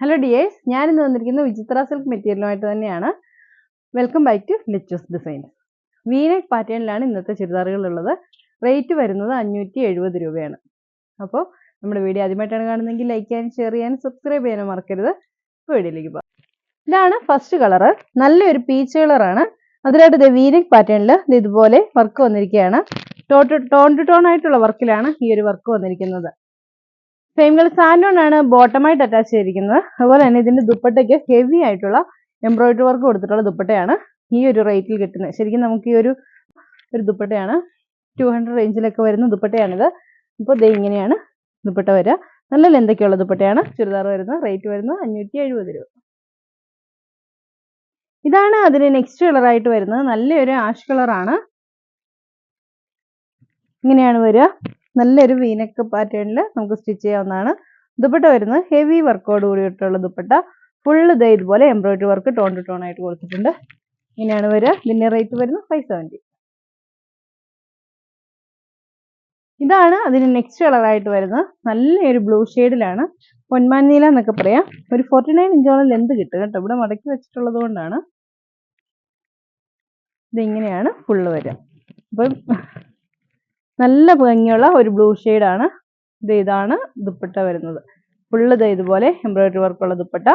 Hello dears ഞാനിന്ന് വന്നിരിക്കുന്നത് വിചിത്ര സിൽക്ക് മെറ്റീരിയലുമായിട്ട് തന്നെയാണ്. Welcome back to Lichus designs V neck പാറ്റേണിലാണ് ഇന്നത്തെ ചുരിദാറുകൾ ഉള്ളത്. റേറ്റ് വരുന്നത് അഞ്ഞൂറ്റി എഴുപത് രൂപയാണ്. അപ്പോൾ നമ്മുടെ വീഡിയോ ആദ്യമായിട്ടാണ് കാണുന്നതെങ്കിൽ ലൈക്ക് ചെയ്യാനും ഷെയർ ചെയ്യാനും സബ്സ്ക്രൈബ് ചെയ്യാനും മറക്കരുത്. വീഡിയോയിലേക്ക് പോകാം. ഇതാണ് ഫസ്റ്റ് കളറ് നല്ലൊരു പീച്ച് കളറാണ് അതിലായിട്ട് ഇത് വീനെക് പാറ്റേണിൽ ഇത് ഇതുപോലെ വർക്ക് വന്നിരിക്കുകയാണ്. ടോൺ ടു ടോൺ ആയിട്ടുള്ള വർക്കിലാണ് ഈ ഒരു വർക്ക് വന്നിരിക്കുന്നത്. സാൻഡോൺ ആണ് ബോട്ടമായിട്ട് അറ്റാച്ച് ചെയ്തിരിക്കുന്നത്. അതുപോലെ തന്നെ ഇതിന്റെ ദുപ്പട്ടയ്ക്ക് ഹെവി ആയിട്ടുള്ള എംബ്രോയിഡറി വർക്ക് കൊടുത്തിട്ടുള്ള ദുപ്പട്ടയാണ് ഈ ഒരു റേറ്റിൽ കിട്ടുന്നത്. ശരിക്കും നമുക്ക് ഈ ഒരു ഒരു ദുപ്പട്ടയാണ് ടു ഹൺഡ്രഡ് റേഞ്ചിലൊക്കെ വരുന്ന ദുപ്പട്ടയാണിത്. ഇപ്പോൾ ദേ ഇങ്ങനെയാണ് ദുപ്പട്ട വരിക. നല്ല ലെന്തൊക്കെയുള്ള ദുപ്പട്ടയാണ്. ചുരിദാർ വരുന്നത് റേറ്റ് വരുന്നത് അഞ്ഞൂറ്റി എഴുപത് രൂപ. ഇതാണ് അതിന് നെക്സ്റ്റ് കളറായിട്ട് വരുന്നത്. നല്ലൊരു ആഷ് കളറാണ് ഇങ്ങനെയാണ് വരിക. നല്ലൊരു വീനക്ക് പാറ്റേണിൽ നമുക്ക് സ്റ്റിച്ച് ചെയ്യാവുന്നതാണ്. ദുപ്പട്ട വരുന്നത് ഹെവി വർക്കോട് കൂടിയിട്ടുള്ള ദുപ്പട്ട. ഫുള്ള് ഇതേ ഇതുപോലെ embroidery work tone to tone ആയിട്ട് കൊടുത്തിട്ടുണ്ട്. ഇങ്ങനെയാണ് വരിക. ഇതിന്റെ റേറ്റ് വരുന്നത് ഫൈവ് സെവന്റി ഇതാണ് അതിന് നെക്സ്റ്റ് കളറായിട്ട് വരുന്നത്. നല്ലൊരു ബ്ലൂ ഷെയ്ഡിലാണ് പൊന്മാൻ നീല എന്നൊക്കെ പറയാം. ഒരു ഫോർട്ടി നയൻ ഇഞ്ചോളം ലെന്ത് കിട്ടും കേട്ടോ. ഇവിടെ മടക്കി വെച്ചിട്ടുള്ളത് കൊണ്ടാണ്. ഇതിങ്ങനെയാണ് ഫുള്ള് വരിക. അപ്പം നല്ല ഭംഗിയുള്ള ഒരു ബ്ലൂ ആണ് ഇത് ഇതാണ് ദുപ്പട്ട വരുന്നത്. ഫുള്ള് ഇത് ഇതുപോലെ എംബ്രോയിഡറി വർക്കുള്ള ദുപ്പട്ട.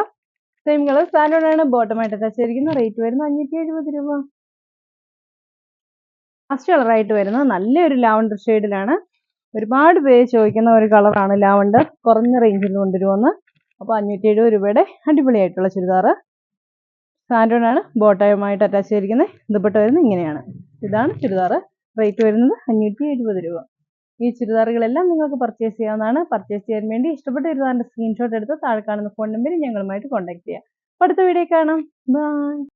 സെയിം കളർ സാൻഡോൺ ആണ്. ബോട്ടമായിട്ട് അറ്റാച്ച് റേറ്റ് വരുന്നത് അഞ്ഞൂറ്റി എഴുപത് രൂപ ഫസ്റ്റ് കളറായിട്ട് വരുന്നത് നല്ലൊരു ലാവണ്ടർ ഷെയ്ഡിലാണ് ഒരുപാട് പേര് ചോദിക്കുന്ന ഒരു കളറാണ് ലാവണ്ടർ കുറഞ്ഞ റേഞ്ചിൽ കൊണ്ടുവരുമെന്ന് അപ്പോൾ അഞ്ഞൂറ്റി എഴുപത് രൂപയുടെ അടിപൊളിയായിട്ടുള്ള ചുരിദാറ്. സാൻഡോൺ ആണ്. ബോട്ടയുമായിട്ട് അറ്റാച്ച് ചെയ്തിരിക്കുന്നത്. ദുപ്പട്ട വരുന്നത് ഇങ്ങനെയാണ്. ഇതാണ് ചുരിദാർ റേറ്റ് വരുന്നത് അഞ്ഞൂറ്റി എഴുപത് രൂപ. ഈ ചുരിദാറുകളെല്ലാം നിങ്ങൾക്ക് പർച്ചേസ് ചെയ്യാവുന്നതാണ്. പർച്ചേസ് ചെയ്യാൻ വേണ്ടി ഇഷ്ടപ്പെട്ട ചുരിദാറിന്റെ സ്ക്രീൻഷോട്ട് എടുത്ത് താഴെ കാണുന്ന ഫോൺ നമ്പറിൽ ഞങ്ങളുമായിട്ട് കോൺടാക്ട് ചെയ്യാം. അടുത്ത വീഡിയോ കാണാം. ബൈ